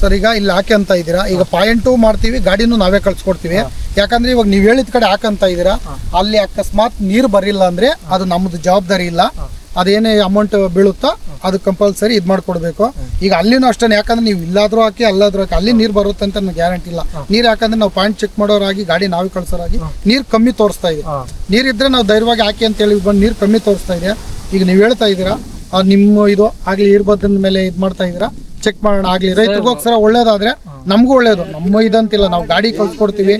Sir ಈಗ ಇಲ್ಲಿ ಹಾಕಿ ಅಂತ ಇದ್ದೀರಾ? ಈಗ ಪಾಯಿಂಟು ಮಾಡ್ತೀವಿ ಗಾಡಿನೂ ನಾವೇ ಕಳ್ಸ್ಕೊಡ್ತೀವಿ. ಯಾಕಂದ್ರೆ ಇವಾಗ ನೀವು ಹೇಳಿದ ಕಡೆ ಹಾಕಂತ ಇದ್ದೀರಾ? ಅಲ್ಲಿ ಅಕಸ್ಮಾತ್ ನೀರು ಬರಿಲ್ಲ ಅಂದ್ರೆ ಅದು ನಮ್ದು ಜವಾಬ್ದಾರಿ ಇಲ್ಲ. ಅದೇನೇ ಅಮೌಂಟ್ ಬೀಳುತ್ತೋ ಅದು ಕಂಪಲ್ಸರಿ ಇದು ಮಾಡ್ಕೊಡ್ಬೇಕು. ಈಗ ಅಲ್ಲಿನೂ ಅಷ್ಟೇ ಯಾಕಂದ್ರೆ ನೀವು ಇಲ್ಲಾದ್ರೂ ಹಾಕಿ ಅಲ್ಲಾದ್ರೂ ಹಾಕಿ ಅಲ್ಲಿ ನೀರು ಬರುತ್ತೆ ಅಂತ ನನಗೆ ಗ್ಯಾರಂಟಿ ಇಲ್ಲ. ನೀರು ಯಾಕಂದ್ರೆ ನಾವು ಪಾಯಿಂಟ್ ಚೆಕ್ ಮಾಡೋರಾಗಿ ಗಾಡಿ ನಾವೇ ಕಳ್ಸೋರಾಗಿ ನೀರು ಕಮ್ಮಿ ತೋರಿಸ್ತಾ ಇದೆ. ನೀರಿದ್ರೆ ನಾವು ಧೈರ್ಯವಾಗಿ ಹಾಕಿ ಅಂತ ಹೇಳಿ ಬಂದು ನೀರು ಕಮ್ಮಿ ತೋರಿಸ್ತಾ ಇದೆ. ಈಗ ನೀವು ಹೇಳ್ತಾ ಇದ್ದೀರಾ ನಿಮ್ಮ ಇದು ಆಗ್ಲಿ ಇರ್ಬೋದ್ರ ಮೇಲೆ ಇದು ಮಾಡ್ತಾ ಇದ್ದೀರಾ ಚೆಕ್ ಮಾಡೋಣ. ಆಗ್ಲಿ ರೈತರಿಗೋಸ್ಕರ ಒಳ್ಳೇದಾದ್ರೆ ನಮಗೂ ಒಳ್ಳೇದು. ನಮ್ಮ ಇದಂತಿಲ್ಲ ನಾವು ಗಾಡಿ ಕಳ್ಸಿಕೊಡ್ತೀವಿ.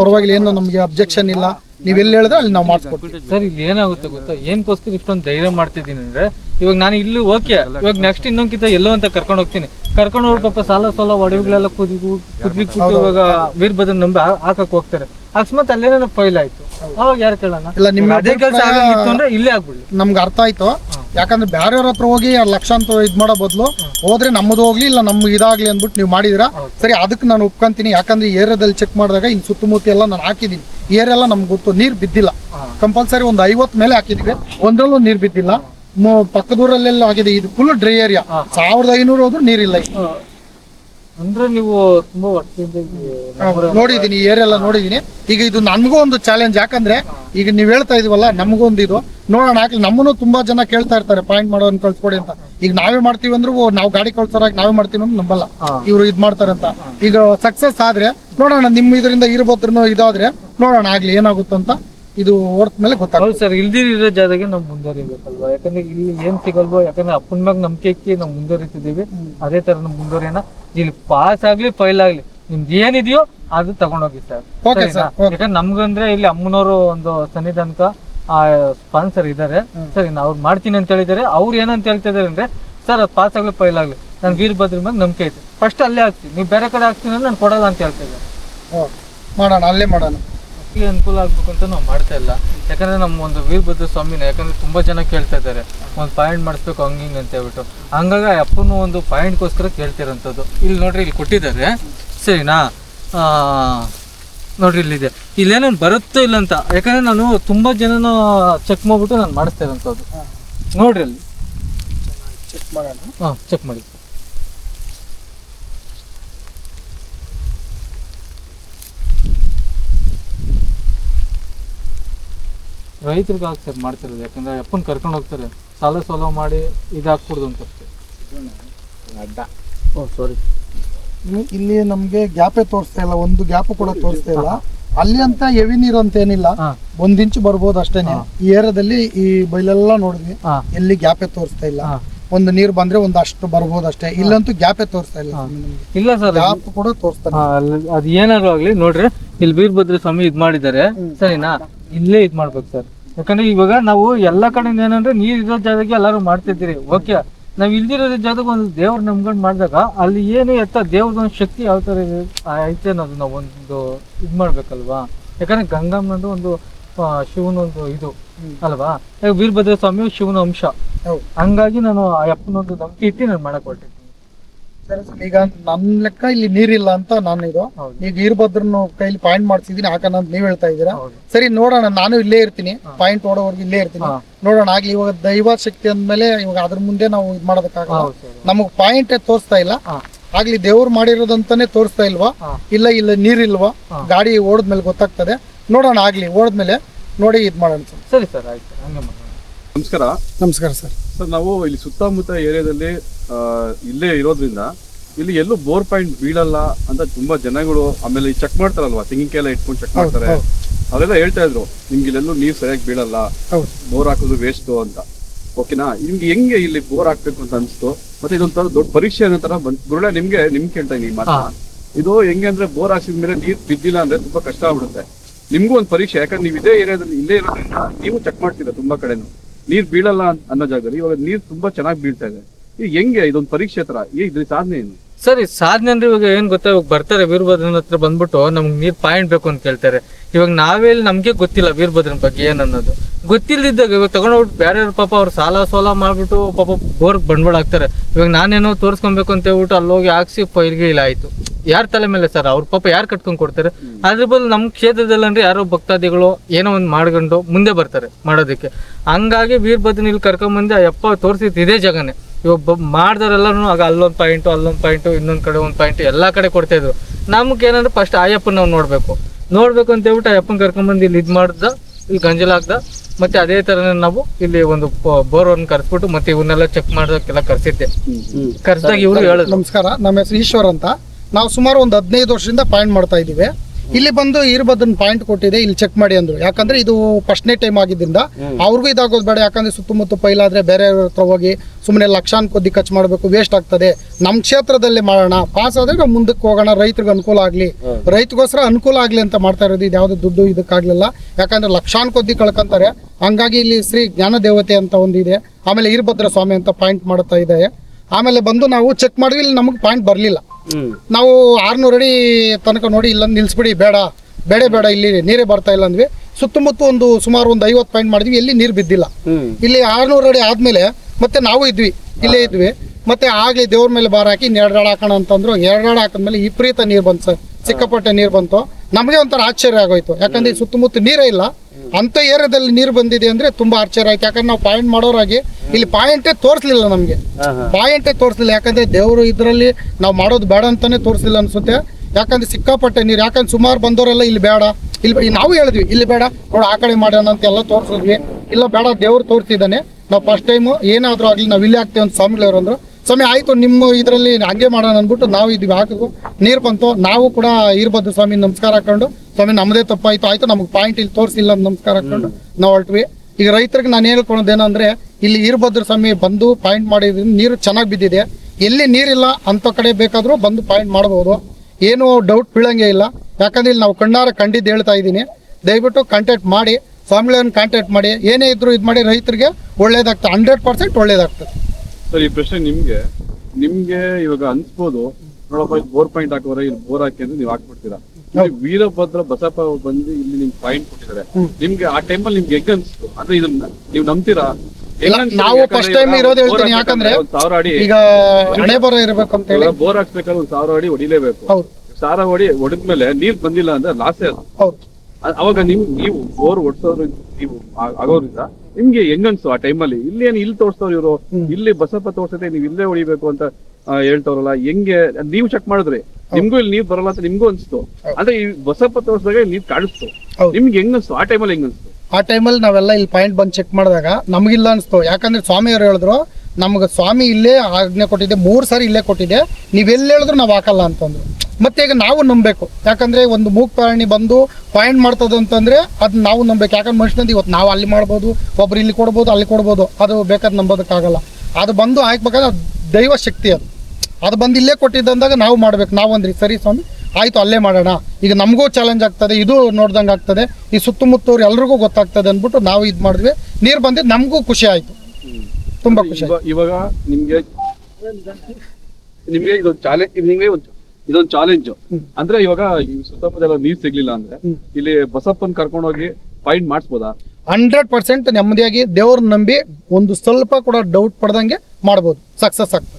ಪರವಾಗಿಲ್ಲ ಏನು ನಮಗೆ ಅಬ್ಜೆಕ್ಷನ್ ಇಲ್ಲ. ನೀವು ಎಲ್ಲಿ ಹೇಳಿದ್ರೆ ಅಲ್ಲಿ ನಾವು ಮಾಡಿಸ್ಕೊಡ್ತೀವಿ. ಸರ್ ಇಲ್ಲಿ ಏನಾಗುತ್ತೆ ಗೊತ್ತಾ? ಏನ್ಕೋಸ್ಕರ ಇಷ್ಟೊಂದು ಧೈರ್ಯ ಮಾಡ್ತಿದ್ದೀನಿ ಅಂದ್ರೆ ಇವಾಗ ನಾನು ಇಲ್ಲಿ ಓಕೆ. ಇವಾಗ ನೆಕ್ಸ್ಟ್ ಇನ್ನೊಂದ್ಕಿಂತ ಎಲ್ಲೋ ಅಂತ ಕರ್ಕೊಂಡು ಹೋಗ್ತೀನಿ. ಕರ್ಕೊಂಡು ಹೋಗಿ ಪಾಪ ಸಾಲ ಸಾಲ ಒಡವೆಗಳೆಲ್ಲ ಕುದಿ ಕುದ್ಲಿ ಕುದ್ದು ಇವಾಗ ವೀರಭದ್ರ ನಂಬಿ ಹಾಕಕ್ ಹೋಗ್ತಾರೆ. ಅಕಸ್ಮಾತ್ ಅಲ್ಲೇನೋ ಫೈಲ್ ಆಯ್ತು. ಅವಾಗ ಯಾರು ಕೇಳೋಣ? ಇಲ್ಲ, ನಿಮ್ಮ ಅದೇ ಕೆಲಸ ಅಂದ್ರೆ ಇಲ್ಲೇ ಆಗ್ಬಿಡ್ಲಿ. ನಮ್ಗೆ ಅರ್ಥ ಆಯ್ತು. ಯಾಕಂದ್ರೆ ಬೇರೆಯವ್ರ ಹತ್ರ ಹೋಗಿ ಆ ಲಕ್ಷ ಅಂತ ಇದು ಮಾಡೋ ಬದಲು ಹೋದ್ರೆ ನಮ್ಮದು ಹೋಗ್ಲಿ ಇಲ್ಲ ನಮ್ಗೆ ಇದಾಗ್ಲಿ ಅಂದ್ಬಿಟ್ಟು ನೀವು ಮಾಡಿದಿರಾ? ಸರಿ ಅದಕ್ಕೆ ನಾನು ಒಪ್ಕೊಂತೀನಿ. ಯಾಕಂದ್ರೆ ಏರಿಯಾದಲ್ಲಿ ಚೆಕ್ ಮಾಡಿದಾಗ ಇನ್ನು ಸುತ್ತಮುತ್ತ ಎಲ್ಲ ನಾನು ಹಾಕಿದ್ದೀನಿ. ಏರ್ ಏರಿಯಾ ಎಲ್ಲ ನಮ್ಗೆ ಗೊತ್ತು ನೀರು ಬಿದ್ದಿಲ್ಲ. ಕಂಪಲ್ಸರಿ ಒಂದು ಐವತ್ತು ಮೇಲೆ ಹಾಕಿದ್ವಿ. ಒಂದ್ರಲ್ಲೂ ನೀರು ಬಿದ್ದಿಲ್ಲ. ಪಕ್ಕದೂರಲ್ಲೆಲ್ಲ ಆಗಿದೆ. ಇದು ಫುಲ್ ಡ್ರೈ ಏರಿಯಾ ಸಾವಿರದ ಐನೂರು ಹೋದ್ರೂ ನೀರಿಲ್ಲ ಇಲ್ಲಿ. ಅಂದ್ರೆ ನೀವು ತುಂಬಾ ನೋಡಿದೀನಿ ಈ ಏರಿಯಾ ಎಲ್ಲ ನೋಡಿದೀನಿ ಈಗ ಇದು ನಮಗೂ ಒಂದು ಚಾಲೆಂಜ್ ಯಾಕಂದ್ರೆ ಈಗ ನೀವ್ ಹೇಳ್ತಾ ಇದೀವಲ್ಲ ನಮಗೂ ಒಂದು ಇದು. ನೋಡೋಣ ಯಾಕೆ ನಮ್ಮನ್ನು ತುಂಬಾ ಜನ ಕೇಳ್ತಾ ಇರ್ತಾರೆ ಪಾಯಿಂಟ್ ಮಾಡೋನ್ ಕಳ್ಸ್ಕೊಡಿ ಅಂತ. ಈಗ ನಾವೇ ಮಾಡ್ತೀವಿ ಅಂದ್ರೂ ನಾವು ಗಾಡಿ ಕಳ್ಸೋರಾಗಿ ನಾವೇ ಮಾಡ್ತೀವಿ ಅಂತ ನಂಬಲ್ಲ. ಇವ್ರು ಇದ್ ಮಾಡ್ತಾರೆ ಅಂತ. ಈಗ ಸಕ್ಸಸ್ ಆದ್ರೆ ನೋಡೋಣ ನಿಮ್ ಇದರಿಂದ ಇರ್ಬೋದ್ರೂ ಇದಾದ್ರೆ ನೋಡೋಣ ಆಗ್ಲಿ ಏನಾಗುತ್ತಂತ ಇದು ಓಡ್ ಮೇಲೆ ಗೊತ್ತಾಗುತ್ತೆ. ಸರ್ ಇಲ್ದಿರೋ ಜಾಗ ನಾವು ಮುಂದುವರಿಬೇಕಲ್ವಾ ಯಾಕಂದ್ರೆ ಇಲ್ಲಿ ಏನ್ ಸಿಗಲ್ವೋ ಯಾಕಂದ್ರೆ ಅಪ್ಪನ ಮ್ಯಾಗ ನಂಬಿಕೆ ಇಕ್ಕಿ ನಾವು ಮುಂದುವರಿತಿದ್ದೀವಿ. ಅದೇ ತರ ನಮ್ ಮುಂದುವರಿಯೋಣ. ಇಲ್ಲಿ ಪಾಸ್ ಆಗ್ಲಿ ಫೈಲ್ ಆಗ್ಲಿ ನಿಮ್ದು ಏನಿದೆಯೋ ಅದು ತಗೊಂಡೋಗಿ ಸರ್? ಯಾಕಂದ್ರೆ ನಮ್ಗಂದ್ರೆ ಇಲ್ಲಿ ಅಮ್ಮನವರು ಒಂದು ಸನ್ನಿಧಾನಕ ಆ ಸ್ಪಾನ್ಸರ್ ಇದ್ದಾರೆ. ಸರಿ ನಾ ಅವ್ರು ಮಾಡ್ತೀನಿ ಅಂತ ಹೇಳಿದ್ದಾರೆ. ಅವ್ರು ಏನಂತ ಹೇಳ್ತಾ ಇದಾರೆ ಅಂದ್ರೆ ಸರ್ ಅದು ಪಾಸ್ ಆಗ್ಲಿ ಫೈಲ್ ಆಗ್ಲಿ. ನನ್ ವೀರಭದ್ರ ಮೇಲೆ ನಂಬಿಕೆ ಐತೆ. ಫಸ್ಟ್ ಅಲ್ಲೇ ಹಾಕ್ತೀನಿ. ನೀವು ಬೇರೆ ಕಡೆ ಹಾಕ್ತೀನಿ ಅಂದ್ರೆ ನಾನು ಕೊಡಲ್ಲ ಅಂತ ಹೇಳ್ತಾ ಇದ್ದಾರೆ. ಮಾಡೋಣ ಅಲ್ಲೇ ಮಾಡೋಣ. ಈ ಅನುಕೂಲ ಆಗ್ಬೇಕು ಅಂತ ನಾವು ಮಾಡ್ತಾ ಇಲ್ಲ. ಯಾಕಂದ್ರೆ ನಮ್ಮ ಒಂದು ವೀರಭದ್ರ ಸ್ವಾಮಿನ ಯಾಕಂದ್ರೆ ತುಂಬಾ ಜನ ಕೇಳ್ತಾ ಇದ್ದಾರೆ. ಒಂದು ಪಾಯಿಂಟ್ ಮಾಡಿಸ್ಬೇಕು ಹಂಗ ಹಿಂಗ್ ಅಂತ ಹೇಳ್ಬಿಟ್ಟು. ಹಂಗಾಗ ಅಪ್ಪನು ಒಂದು ಪಾಯಿಂಟ್ಗೋಸ್ಕರ ಕೇಳ್ತಿರೋಂಥದ್ದು. ಇಲ್ಲಿ ನೋಡ್ರಿ ಇಲ್ಲಿ ಕೊಟ್ಟಿದ್ದಾರೆ. ಸರಿನಾ? ನೋಡ್ರಿ ಇಲ್ಲಿದೆ ಇಲ್ಲೇನೇನು ಬರುತ್ತೋ ಇಲ್ಲ ಅಂತ. ಯಾಕಂದ್ರೆ ನಾನು ತುಂಬಾ ಜನನ ಚೆಕ್ ಮಾಡ್ಬಿಟ್ಟು ನಾನು ಮಾಡಿಸ್ತಾ ಇರೋಂಥದ್ದು. ನೋಡ್ರಿ ಅಲ್ಲಿ. ಚೆಕ್ ಮಾಡೋಣ. ಹಾಂ ಚೆಕ್ ಮಾಡಿ. ರೈತರಿಗೆ ಆಗ್ತಾರೆ ಸರ್ ಮಾಡ್ತಿರೋದು. ಯಾಕಂದ್ರೆ ಅಪ್ಪನ್ ಕರ್ಕೊಂಡು ಹೋಗ್ತಾರೆ. ಸಾಲ ಸೋಲ ಮಾಡಿ ಇದಾಗ್ಬಿಡ್ದು ಅಂತ ಓ ಸಾರಿ ಇಲ್ಲಿ- ನಮ್ಗೆ ಗ್ಯಾಪೇ ತೋರಿಸ್ತಾ ಇಲ್ಲ ಒಂದು ಗ್ಯಾಪ್ ಕೂಡ ತೋರಿಸ್ತಾ ಇಲ್ಲ. ಅಲ್ಲಿ ಅಂತ ಹೆವಿ ನೀರು ಅಂತ ಏನಿಲ್ಲ ಒಂದ್ ಇಂಚ್ ಬರ್ಬೋದು ಅಷ್ಟೇನೆ ಈ ಏರಿಯಾದಲ್ಲಿ ಈ ಬೈಲೆಲ್ಲ ನೋಡಿದ್ವಿ. ಎಲ್ಲಿ ಗ್ಯಾಪೇ ತೋರಿಸ್ತಾ ಇಲ್ಲ. ಒಂದು ನೀರು ಬಂದ್ರೆ ಒಂದು ಅಷ್ಟು ಬರ್ಬೋದು ಅಷ್ಟೇ. ಇಲ್ಲಂತೂ ಗ್ಯಾಪೇ ತೋರಿಸ್ತಾ ಇಲ್ಲ ಇಲ್ಲ ಸರ್ ಗ್ಯಾಪ್ ಕೂಡ ತೋರಿಸ್ತಾ. ಅದು ಏನಾದ್ರು ಆಗ್ಲಿ ನೋಡ್ರಿ. ಇಲ್ಲಿ ವೀರಭದ್ರ ಸ್ವಾಮಿ ಇದ್ ಮಾಡಿದ್ದಾರೆ. ಸರಿನಾ? ಇಲ್ಲೇ ಇದ್ ಮಾಡ್ಬೇಕು ಸರ್. ಯಾಕಂದ್ರೆ ಇವಾಗ ನಾವು ಎಲ್ಲಾ ಕಡೆ ಏನಂದ್ರೆ ನೀರ್ ಇರೋ ಜಾಗಕ್ಕೆ ಎಲ್ಲಾರು ಮಾಡ್ತಿದ್ದೀರಿ. ಓಕೆ. ನಾವ್ ಇಲ್ದಿರೋ ಜೊತೆಗೆ ಒಂದು ದೇವ್ರ ನಂಬ್ಕೊಂಡ್ ಮಾಡಿದಾಗ ಅಲ್ಲಿ ಏನು ಎತ್ತ ದೇವ್ರದ ಒಂದು ಶಕ್ತಿ ಯಾವ ತರ ಐತೆ ಅನ್ನೋದು ನಾವು ಒಂದು ಇದ್ ಮಾಡ್ಬೇಕಲ್ವಾ? ಯಾಕಂದ್ರೆ ಗಂಗಮ್ಮನದು ಒಂದು ಶಿವನ ಒಂದು ಇದು ಅಲ್ವಾ? ವೀರಭದ್ರ ಸ್ವಾಮಿ ಶಿವನ ಅಂಶ. ಹಂಗಾಗಿ ನಾನು ಆ ಅಪ್ಪನೊಂದು ನಂಬಿಕೆ ಇಟ್ಟು ನಾನು ಮಾಡಕ್ ಸರ್, ಈಗ ನನ್ ಲೆಕ್ಕ ಇಲ್ಲಿ ನೀರಿಲ್ಲ ಅಂತ ನಾನು ಇದು. ಈಗ ವೀರಭದ್ರನ ಕೈಲಿ ಪಾಯಿಂಟ್ ಮಾಡ್ಸಿದೀನಿ ಹಾಕಣ ಅಂತ ನೀವ್ ಹೇಳ್ತಾ ಇದ್ದೀರಾ? ಸರಿ ನೋಡೋಣ. ನಾನು ಇಲ್ಲೇ ಇರ್ತೀನಿ. ಪಾಯಿಂಟ್ ಓಡೋವರೆಗೆ ಇಲ್ಲೇ ಇರ್ತೀನಿ. ನೋಡೋಣ. ಆಗ್ಲಿ ಇವಾಗ ದೈವ ಶಕ್ತಿ ಅಂದ್ಮೇಲೆ ಇವಾಗ ಅದ್ರ ಮುಂದೆ ನಾವು ಇದ್ ಮಾಡೋದಕ್ಕಾಗಲ್ಲ. ನಮಗ್ ಪಾಯಿಂಟ್ ತೋರಿಸ್ತಾ ಇಲ್ಲ. ಆಗ್ಲಿ ದೇವ್ರು ಮಾಡಿರೋದಂತಾನೆ ತೋರಿಸ್ತಾ ಇಲ್ವಾ? ಇಲ್ಲ ಇಲ್ಲ ನೀರಿಲ್ವಾ? ಗಾಡಿ ಗಾಡಿ ಓಡದ್ಮೇಲೆ ಗೊತ್ತಾಗ್ತದೆ. ನೋಡೋಣ ಆಗ್ಲಿ ಓಡದ್ಮೇಲೆ ನೋಡಿ ಇದ್ ಮಾಡೋಣ ಸರ್. ಸರಿ ಆಯ್ತು. ನಮಸ್ಕಾರ. ನಮಸ್ಕಾರ ಸರ್. ಸರ್ ನಾವು ಇಲ್ಲಿ ಸುತ್ತಮುತ್ತ ಏರಿಯಾದಲ್ಲಿ ಇಲ್ಲೇ ಇರೋದ್ರಿಂದ ಇಲ್ಲಿ ಎಲ್ಲೂ ಬೋರ್ ಪಾಯಿಂಟ್ ಬೀಳಲ್ಲ ಅಂತ ತುಂಬಾ ಜನಗಳು ಆಮೇಲೆ ಚೆಕ್ ಮಾಡ್ತಾರಲ್ವಾ? ತೆಂಗಿನಕಾಯಿ ಎಲ್ಲ ಇಟ್ಕೊಂಡು ಚೆಕ್ ಮಾಡ್ತಾರೆ. ಅವರೆಲ್ಲ ಹೇಳ್ತಾ ಇದ್ರು ನಿಮ್ಗೆ ಇಲ್ಲೆಲ್ಲೂ ನೀರ್ ಸರಿಯಾಗಿ ಬೀಳಲ್ಲ ಬೋರ್ ಹಾಕೋದು ವೇಸ್ಟ್ ಅಂತ. ಓಕೆನಾ ನಿಮ್ಗೆ ಹೆಂಗೆ ಇಲ್ಲಿ ಬೋರ್ ಹಾಕ್ಬೇಕು ಅಂತ ಅನ್ಸ್ತು? ಮತ್ತೆ ಇದೊಂಥರ ದೊಡ್ಡ ಪರೀಕ್ಷೆ ಅನ್ನೋ ತರ ಬಂದ್ ಗುರುಳೆ ನಿಮ್ಗೆ ನಿಮ್ಗೆ ಕೇಳ್ತಾ ಇದೀನಿ ಈ ಮಾತನ್ನ. ಇದು ಹೆಂಗೆ ಅಂದ್ರೆ ಬೋರ್ ಹಾಕ್ಸಿದ ಮೇಲೆ ನೀರ್ ಬಿದ್ದಿಲ್ಲ ಅಂದ್ರೆ ತುಂಬಾ ಕಷ್ಟ ಆಗ್ಬಿಡುತ್ತೆ. ನಿಮ್ಗೂ ಒಂದು ಪರೀಕ್ಷೆ ಯಾಕಂದ್ರೆ ನೀವು ಇದೇ ಏರಿಯಾದಲ್ಲಿ ಇಲ್ಲೇ ಇರೋದ್ರಿಂದ ನೀವು ಚೆಕ್ ಮಾಡ್ತೀರಾ ತುಂಬಾ ಕಡೆನು? ನೀರ್ ಬೀಳಲ್ಲ ಅನ್- ಅನ್ನೋ ಜಾಗದಲ್ಲಿ ಇವಾಗ ನೀರ್ ತುಂಬಾ ಚೆನ್ನಾಗಿ ಬೀಳ್ತಾ ಇದೆ. ಈಗ ಹೆಂಗೆ ಇದೊಂದು ಪರೀಕ್ಷೆ ತರ? ಇದ್ರ ಸಾಧನೆ ಏನು? ಸರಿ, ಸಾಧನೆ ಅಂದ್ರೆ ಇವಾಗ ಏನ್ ಗೊತ್ತಾ? ಇವಾಗ ಬರ್ತಾರೆ ವೀರಭದ್ರನ ಹತ್ರ ಬಂದ್ಬಿಟ್ಟು ನಮ್ಗೆ ನೀರ್ ಪಾಯಿಂಟ್ ಬೇಕು ಅಂತ ಕೇಳ್ತಾರೆ. ಇವಾಗ ನಾವೇ ನಮ್ಗೆ ಗೊತ್ತಿಲ್ಲ ವೀರಭದ್ರನ ಬಗ್ಗೆ ಏನ್ ಅನ್ನೋದು. ಗೊತ್ತಿಲ್ಲದಿದ್ದಾಗ ಇವಾಗ ತಗೊಂಡೋಗ್ಬಿಟ್ಟು ಬೇರೆ ಪಾಪ ಅವ್ರು ಸಾಲ ಸೋಲ ಮಾಡ್ಬಿಟ್ಟು ಪಾಪ ಬೋರ್ಗ್ ಬಂಡವಾಳ ಹಾಕ್ತಾರೆ. ಇವಾಗ ನಾನೇನೋ ತೋರಿಸ್ಕೊಬೇಕು ಅಂತ ಹೇಳ್ಬಿಟ್ಟು ಅಲ್ಲಿ ಹೋಗಿ ಹಾಕ್ಸಿ ಫೈಲ್ಗೆ ಇಲ್ಲ ಆಯ್ತು ಯಾರ ತಲೆ ಮೇಲೆ ಸರ್? ಅವ್ರ ಪಾಪ ಯಾರು ಕಟ್ಕೊಂಡು ಕೊಡ್ತಾರೆ? ಅದ್ರ ಬದಲು ನಮ್ಮ ಕ್ಷೇತ್ರದಲ್ಲಿ ಅಂದ್ರೆ ಯಾರೋ ಭಕ್ತಾದಿಗಳು ಏನೋ ಒಂದು ಮಾಡ್ಕೊಂಡು ಮುಂದೆ ಬರ್ತಾರೆ ಮಾಡೋದಕ್ಕೆ. ಹಂಗಾಗಿ ವೀರಭದ್ರನ ಇಲ್ಲಿ ಕರ್ಕೊಂಬಂದು ಆ ಯಪ್ಪ ತೋರಿಸಿದ್ದು ಇದೇ ಜಾಗನೇ. ಇವಾಗ ಬ ಮಾಡ್ದಾರೆಲ್ಲರೂ ಆಗ ಅಲ್ಲೊಂದು ಪಾಯಿಂಟು ಅಲ್ಲೊಂದು ಪಾಯಿಂಟು ಇನ್ನೊಂದು ಕಡೆ ಒಂದು ಪಾಯಿಂಟು ಎಲ್ಲ ಕಡೆ ಕೊಡ್ತಾ ಇದ್ರು. ನಮ್ಗೆ ಏನಂದ್ರೆ ಫಸ್ಟ್ ಆಯಪ್ಪನ ನಾವು ನೋಡಬೇಕು. ನೋಡ್ಬೇಕು ಅಂತ ಹೇಳ್ಬಿಟ್ಟು ಆ ಯಪ್ಪನ ಕರ್ಕೊಂಬಂದು ಇಲ್ಲಿ ಇದು ಮಾಡ್ದ ಇಲ್ಲಿ ಗಂಜಲ ಹಾಕ್ದ ಮತ್ತೆ ಅದೇ ಥರನೇ ನಾವು ಇಲ್ಲಿ ಒಂದು ಬೋರ್ವನ್ ಕರೆಸ್ಬಿಟ್ಟು ಮತ್ತೆ ಇವನ್ನೆಲ್ಲ ಚೆಕ್ ಮಾಡೋದಕ್ಕೆಲ್ಲ ಕರ್ಸಿದ್ದೆ. ಕರ್ಸಿದಾಗ ಇವರು ಹೇಳಿದ್ರು ನಮಸ್ಕಾರ. ನಮ್ಮ ಹೆಸರು ಈಶ್ವರ್ ಅಂತ. ನಾವು ಸುಮಾರು ಒಂದು ಹದಿನೈದು ವರ್ಷದಿಂದ ಪಾಯಿಂಟ್ ಮಾಡ್ತಾ ಇದ್ದೀವಿ. ಇಲ್ಲಿ ಬಂದು ಇರ್ಬದನ್ ಪಾಯಿಂಟ್ ಕೊಟ್ಟಿದೆ ಇಲ್ಲಿ ಚೆಕ್ ಮಾಡಿ ಅಂದ್ರು. ಯಾಕಂದ್ರೆ ಇದು ಫಸ್ಟ್ನೇ ಟೈಮ್ ಆಗಿದ್ದರಿಂದ ಅವ್ರಿಗೂ ಇದಾಗೋದು ಬೇಡ. ಯಾಕಂದ್ರೆ ಸುತ್ತಮುತ್ತ ಪೈಲಾದ್ರೆ ಬೇರೆ ಹತ್ರ ಹೋಗಿ ಸುಮ್ಮನೆ ಲಕ್ಷಾನ್ ಕೊದ್ದಿ ಖರ್ಚು ಮಾಡಬೇಕು ವೇಸ್ಟ್ ಆಗ್ತದೆ. ನಮ್ಮ ಕ್ಷೇತ್ರದಲ್ಲಿ ಮಾಡೋಣ ಪಾಸ್ ಆದ್ರೆ ನಾವು ಮುಂದಕ್ಕೆ ಹೋಗೋಣ ರೈತರಿಗೆ ಅನುಕೂಲ ಆಗಲಿ. ರೈತಗೋಸ್ಕರ ಅನುಕೂಲ ಆಗಲಿ ಅಂತ ಮಾಡ್ತಾ ಇರೋದು. ಇದು ಯಾವುದೇ ದುಡ್ಡು ಇದಕ್ಕಾಗ್ಲಿಲ್ಲ. ಯಾಕಂದ್ರೆ ಲಕ್ಷಾನ್ ಕೊದ್ದಿ ಕಳ್ಕೊಂತಾರೆ. ಹಂಗಾಗಿ ಇಲ್ಲಿ ಶ್ರೀ ಜ್ಞಾನ ದೇವತೆ ಅಂತ ಒಂದಿದೆ ಆಮೇಲೆ ಈರ್ಭದ್ರ ಸ್ವಾಮಿ ಅಂತ ಪಾಯಿಂಟ್ ಮಾಡ್ತಾ ಇದೆ ಆಮೇಲೆ ಬಂದು ನಾವು ಚೆಕ್ ಮಾಡಿದ್ವಿ ಇಲ್ಲಿ ನಮಗೆ ಪಾಯಿಂಟ್ ಬರಲಿಲ್ಲ. ನಾವು ಆರ್ನೂರು ಅಡಿ ತನಕ ನೋಡಿ ಇಲ್ಲ ನಿಲ್ಸ್ಬಿಡಿ ಬೇಡ. ಬೇಡ ಬೇಡ ಇಲ್ಲಿ ನೀರೇ ಬರ್ತಾ ಇಲ್ಲ ಅಂದ್ವಿ. ಸುತ್ತಮುತ್ತ ಒಂದು ಸುಮಾರು ಒಂದು ಐವತ್ತು ಪಾಯಿಂಟ್ ಮಾಡಿದ್ವಿ ಎಲ್ಲಿ ನೀರು ಬಿದ್ದಿಲ್ಲ. ಇಲ್ಲಿ ಆರ್ನೂರು ಅಡಿ ಆದ್ಮೇಲೆ ಮತ್ತೆ ನಾವು ಇದ್ವಿ ಇಲ್ಲೇ ಇದ್ವಿ. ಮತ್ತೆ ಆಗ್ಲಿ ದೇವ್ರ ಮೇಲೆ ಬಾರ್ ಹಾಕಿ ಎರಡಾಡ ಹಾಕೋಣ ಅಂತಂದ್ರು. ಎರಡಾಡ ಹಾಕಿದ್ಮೇಲೆ ವಿಪರೀತ ನೀರು ಬಂತು ಸರ್. ಸಿಕ್ಕಾಪಟ್ಟೆ ನೀರು ಬಂತು. ನಮಗೆ ಒಂಥರ ಆಶ್ಚರ್ಯ ಆಗೋಯ್ತು. ಯಾಕಂದ್ರೆ ಸುತ್ತಮುತ್ತ ನೀರೇ ಇಲ್ಲ. ಅಂತ ಏರಿಯಾದಲ್ಲಿ ನೀರು ಬಂದಿದೆ ಅಂದ್ರೆ ತುಂಬಾ ಆಶ್ಚರ್ಯ ಆಯ್ತು. ಯಾಕಂದ್ರೆ ನಾವು ಪಾಯಿಂಟ್ ಮಾಡೋರಾಗಿ ಇಲ್ಲಿ ಪಾಯಿಂಟೇ ತೋರಿಸ್ಲಿಲ್ಲ ನಮಗೆ. ಪಾಯಿಂಟೇ ತೋರಿಸ್ಲಿಲ್ಲ. ಯಾಕಂದ್ರೆ ದೇವರು ಇದರಲ್ಲಿ ನಾವು ಮಾಡೋದು ಬೇಡ ಅಂತಾನೆ ತೋರಿಸ್ಲಿಲ್ಲ ಅನ್ಸುತ್ತೆ. ಯಾಕಂದ್ರೆ ಸಿಕ್ಕಾಪಟ್ಟೆ ನೀರು. ಯಾಕಂದ್ರೆ ಸುಮಾರು ಬಂದವರೆಲ್ಲ ಇಲ್ಲಿ ಬೇಡ. ಇಲ್ಲಿ ನಾವು ಹೇಳಿದ್ವಿ ಇಲ್ಲಿ ಬೇಡ ನೋಡ ಆ ಕಡೆ ಮಾಡೋಣ ಅಂತ ಎಲ್ಲ ತೋರಿಸಿದ್ವಿ. ಇಲ್ಲ ಬೇಡ ದೇವ್ರು ತೋರಿಸಿದ್ದಾನೆ. ನಾವು ಫಸ್ಟ್ ಟೈಮ್ ಏನಾದರೂ ಆಗಲಿ ನಾವು ಇಲ್ಲಿ ಹಾಕ್ತೇವೆ ಅಂತ ಸ್ವಾಮಿಗಳವ್ರು ಅಂದ್ರು. ಸ್ವಾಮಿ ಆಯ್ತು ನಿಮ್ಮ ಇದರಲ್ಲಿ ಹಂಗೆ ಮಾಡೋಣ ಅಂದ್ಬಿಟ್ಟು ನಾವು ಇದ್ವಿ. ಹಾಕಿದ್ವು. ನೀರು ಬಂತು. ನಾವು ಕೂಡ ಇರ್ಬೋದು ಸ್ವಾಮಿ ನಮಸ್ಕಾರ ಹಾಕೊಂಡು. ಸ್ವಾಮಿ ನಮ್ಮದೇ ತಪ್ಪಾಯ್ತು. ಆಯ್ತು, ನಮಗೆ ಪಾಯಿಂಟ್ ಇಲ್ಲಿ ತೋರಿಸಿಲ್ಲ ಅಂತ ನಮಸ್ಕಾರ ಹಾಕೊಂಡು ನಾವು ಹೊರಟ್ವಿ. ಈಗ ರೈತರಿಗೆ ನಾನು ಹೇಳ್ಕೊಳೋದೇನಂದ್ರೆ ಇಲ್ಲಿ ಈರ್ಭದ್ರ ಸ್ವಾಮಿ ಬಂದು ಪಾಯಿಂಟ್ ಮಾಡಿದ್ರಿಂದ ನೀರು ಚೆನ್ನಾಗಿ ಬಿದ್ದಿದೆ. ಎಲ್ಲಿ ನೀರಿಲ್ಲ ಅಂತ ಕಡೆ ಬೇಕಾದರೂ ಬಂದು ಪಾಯಿಂಟ್ ಮಾಡಬಹುದು ಏನು ಡೌಟ್ ಬೀಳಂಗೆ ಇಲ್ಲ. ಯಾಕಂದ್ರೆ ಇಲ್ಲಿ ನಾವು ಕಣ್ಣಾರ ಕಂಡಿದ್ದು ಹೇಳ್ತಾ ಇದ್ದೀನಿ. ದಯವಿಟ್ಟು ಕಾಂಟ್ಯಾಕ್ಟ್ ಮಾಡಿ, ಸ್ವಾಮಿಗಳನ್ನು ಕಾಂಟ್ಯಾಕ್ಟ್ ಮಾಡಿ. ಏನೇ ಇದ್ರು ಇದು ಮಾಡಿ ರೈತರಿಗೆ ಒಳ್ಳೇದಾಗ್ತದೆ. ಹಂಡ್ರೆಡ್ ಪರ್ಸೆಂಟ್ ಒಳ್ಳೇದಾಗ್ತದೆ. ಸರ್, ಈ ಪ್ರಶ್ನೆ ನಿಮ್ಗೆ. ನಿಮ್ಗೆ ಇವಾಗ ಅನ್ಸ್ಬೋದು. ನೋಡಪ್ಪ ಬೋರ್ ಪಾಯಿಂಟ್ ಹಾಕೋರೆ ಬೋರ್ ಹಾಕಿ ಅಂದ್ರೆ ನೀವು ಹಾಕ್ಬಿಡ್ತೀರಾ? ವೀರಭದ್ರ ಬಸಪ್ಪ ಅವ್ರು ಬಂದು ಇಲ್ಲಿ ನಿಮ್ಗೆ ಪಾಯಿಂಟ್ ಕೊಟ್ಟಿದ್ದಾರೆ. ನಿಮ್ಗೆ ಆ ಟೈಮಲ್ಲಿ ನಿಮ್ಗೆ ಹೆಂಗ್ ಅನ್ಸ್ತು? ಅಂದ್ರೆ ಇದನ್ನ ನೀವು ನಂಬ್ತೀರಾ? ನಾವು ಫಸ್ಟ್ ಟೈಮ್ ಇರೋದು ಬೋರ್ ಹೇಳ್ತೀನಿ ಯಾಕಂದ್ರೆ ಒಂದ್ ಸಾವಿರ ಅಡಿ ಈಗ ಹಣೆ ಬರ ಇರಬೇಕು ಅಂತ ಹೇಳಿ. ಬೋರ್ ಹಾಕ್ಬೇಕಾದ್ರೆ ಒಂದ್ ಸಾವಿರ ಅಡಿ ಹೊಡಿಲೇಬೇಕು. ಸಾರ ಸಾವಿರ ಹೊಡಿ ಹೊಡೆದ್ಮೇಲೆ ನೀರ್ ಬಂದಿಲ್ಲ ಅಂದ್ರೆ ಲಾಸ್ ಅದು. ಅವಾಗ ನಿಮ್ ನೀವು ಬೋರ್ ಹೊಡ್ಸೋರು ನೀವು ಆಗೋದ್ರಿಂದ ನಿಮ್ಗೆ ಹೆಂಗನ್ಸು ಆ ಟೈಮಲ್ಲಿ ಇಲ್ಲಿ ಏನ್ ಇಲ್ಲಿ ತೋರ್ಸ್ತವ್ರು ಇವರು? ಇಲ್ಲಿ ಬಸಪ್ಪ ತೋರ್ಸತೆ ನೀವು ಇಲ್ಲೇ ಹೊಡಿಬೇಕು ಅಂತ ಹೇಳ್ತವ್ರಲ್ಲ ಹೆಂಗೆ? ನೀವು ಚೆಕ್ ಮಾಡಿದ್ರಿ. ನಿಮ್ಗೂ ಇಲ್ಲಿ ನೀರ್ ಬರಲ್ಲ ಅಂತ ನಿಮ್ಗೂ ಅನ್ಸ್ತು ಅಂದ್ರೆ ಈ ಬಸಪ್ಪ ತೋರ್ಸಿದಾಗ ನೀರ್ ಕಾಣಿಸ್ತು. ನಿಮ್ಗೆ ಹೆಂಗ್ ಅನ್ಸ್ತು? ಆ ಟೈಮಲ್ಲಿ ಹೆಂಗ್ ಅನ್ಸ್ತು? ಆ ಟೈಮಲ್ಲಿ ನಾವೆಲ್ಲ ಇಲ್ಲಿ ಪಾಯಿಂಟ್ ಬಂದು ಚೆಕ್ ಮಾಡಿದಾಗ ನಮಗಿಲ್ಲ ಅನಿಸ್ತು. ಯಾಕಂದ್ರೆ ಸ್ವಾಮಿಯವರು ಹೇಳಿದ್ರು ನಮ್ಗೆ ಸ್ವಾಮಿ ಇಲ್ಲೇ ಆಜ್ಞೆ ಕೊಟ್ಟಿದೆ ಮೂರು ಸಾರಿ ಇಲ್ಲೇ ಕೊಟ್ಟಿದೆ ನೀವೆಲ್ಲಿ ಹೇಳಿದ್ರು ನಾವು ಹಾಕಲ್ಲ ಅಂತಂದ್ರು. ಮತ್ತೆ ಈಗ ನಾವು ನಂಬಬೇಕು. ಯಾಕಂದ್ರೆ ಒಂದು ಮೂಗ್ ಪ್ರಾಣಿ ಬಂದು ಪಾಯಿಂಟ್ ಮಾಡ್ತದೆ ಅಂತಂದ್ರೆ ಅದನ್ನ ನಾವು ನಂಬಬೇಕು. ಯಾಕಂದ್ರೆ ಮನುಷ್ಯನಂದು ಇವತ್ತು ನಾವು ಅಲ್ಲಿ ಮಾಡ್ಬೋದು ಒಬ್ರು ಇಲ್ಲಿ ಕೊಡ್ಬೋದು ಅಲ್ಲಿ ಕೊಡ್ಬೋದು. ಅದು ಬೇಕಾದ್ರೆ ನಂಬೋದಕ್ಕಾಗಲ್ಲ. ಅದು ಬಂದು ಹಾಕ್ಬೇಕಾದ್ರೆ ದೈವ ಶಕ್ತಿ ಅದು. ಅದು ಬಂದು ಇಲ್ಲೇ ಕೊಟ್ಟಿದ್ದಂದಾಗ ನಾವು ಮಾಡ್ಬೇಕು. ನಾವು ಅಂದ್ರಿ ಸರಿ ಸ್ವಾಮಿ ಆಯ್ತು ಅಲ್ಲೇ ಮಾಡೋಣ. ಈಗ ನಮಗೂ ಚಾಲೆಂಜ್ ಆಗ್ತದೆ ಇದು ನೋಡ್ದಂಗೆ ಆಗ್ತದೆ. ಈ ಸುತ್ತಮುತ್ತವ್ರು ಎಲ್ರಿಗೂ ಗೊತ್ತಾಗ್ತದೆ ಅಂದ್ಬಿಟ್ಟು ನಾವು ಇದು ಮಾಡಿದ್ವಿ. ನೀರು ಬಂದಿದ್ದು ನಮಗೂ ಖುಷಿ ಆಯ್ತು. ತುಂಬಾ ಖುಷಿ ಇವಾಗ ನಿಮ್ಗೆ ನಿಮಗೆ ಇದೊಂದು ಚಾಲೆಂಜ್ ನಿಮಗೆ ಒಂದು ಇದೊಂದು ಚಾಲೆಂಜ್ ಅಂದ್ರೆ ಇವಾಗ ಈ ಸುತ್ತಮುತ್ತ ನೀರ್ ಸಿಗ್ಲಿಲ್ಲ ಅಂದ್ರೆ ಇಲ್ಲಿ ಬಸಪ್ಪನ್ ಕರ್ಕೊಂಡೋಗಿ ಪಾಯಿಂಟ್ ಮಾಡಿಸ್ಬೋದಾ? ಹಂಡ್ರೆಡ್ ಪರ್ಸೆಂಟ್ ನೆಮ್ಮದಿಯಾಗಿ ದೇವ್ರನ್ನ ನಂಬಿ ಒಂದು ಸ್ವಲ್ಪ ಕೂಡ ಡೌಟ್ ಪಡ್ದಂಗೆ ಮಾಡ್ಬೋದು. ಸಕ್ಸಸ್ ಆಗ್ತದೆ.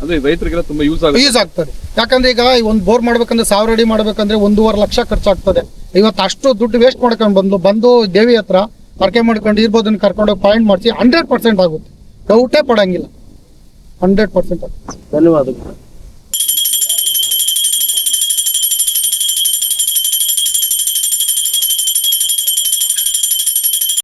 ಅಂದ್ರೆ ರೈತರಿಗೆಲ್ಲ ತುಂಬಾ ಯೂಸ್ ಆಗುತ್ತೆ. ಯೂಸ್ ಆಗ್ತದೆ. ಯಾಕಂದ್ರೆ ಈಗ ಒಂದು ಬೋರ್ ಮಾಡ್ಬೇಕಂದ್ರೆ ಸಾವಿರ ಅಡಿ ಮಾಡ್ಬೇಕಂದ್ರೆ ಒಂದೂವರೆ ಲಕ್ಷ ಖರ್ಚಾಗ್ತದೆ. ಇವತ್ತು ಅಷ್ಟು ದುಡ್ಡು ವೇಸ್ಟ್ ಮಾಡ್ಕೊಂಡು ಬಂದು ಬಂದು ದೇವಿ ಹತ್ರ ಪರ್ಕೆ ಮಾಡ್ಕೊಂಡು ಇರ್ಬೋದನ್ನ ಕರ್ಕೊಂಡೋಗಿ ಪಾಯಿಂಟ್ ಮಾಡಿಸಿ ಹಂಡ್ರೆಡ್ ಪರ್ಸೆಂಟ್ ಆಗುತ್ತೆ. ಡೌಟೇ ಪಡಂಗಿಲ್ಲ. ಹಂಡ್ರೆಡ್ ಪರ್ಸೆಂಟ್ ಧನ್ಯವಾದಗಳು.